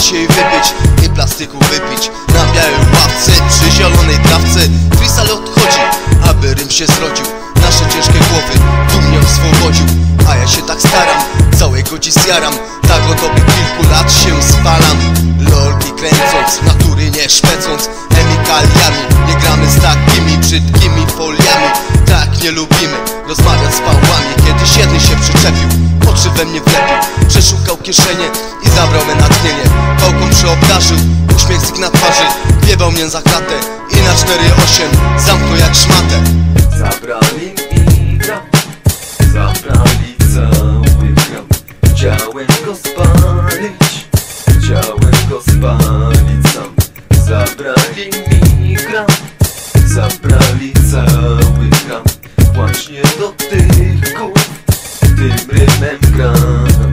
się i wypić I plastyku wypić. Na białej ławce przy zielonej trawce. Freestyle odchodzi, aby rym się zrodził. Nasze ciężkie głowy dumnie oswobodził. A ja się tak staram, całego dziś zjaram. Tak od dobrych kilku lat się spalam. Lolki kręcąc, natury nie szpecąc Chemikaliami, nie gramy z takimi brzydkimi foliami. Tak nie lubimy rozmawiać z pałami. Kiedyś jeden się przyczepił, oczy we mnie wlepił. Przeszukał kieszenie i zabrał me natchnienie Pałką przyobdarzył, uśmiech syk na twarzy. Wiebał mnie za klatę i na 4-8 zamknął jak szmatę. Zabrali mi gram. Zabrali cały gram. Chciałem go spalić. Chciałem go spalić sam. Zabrali mi gram. Zabrali cały gram. Właśnie do tych kół Tym rymem gram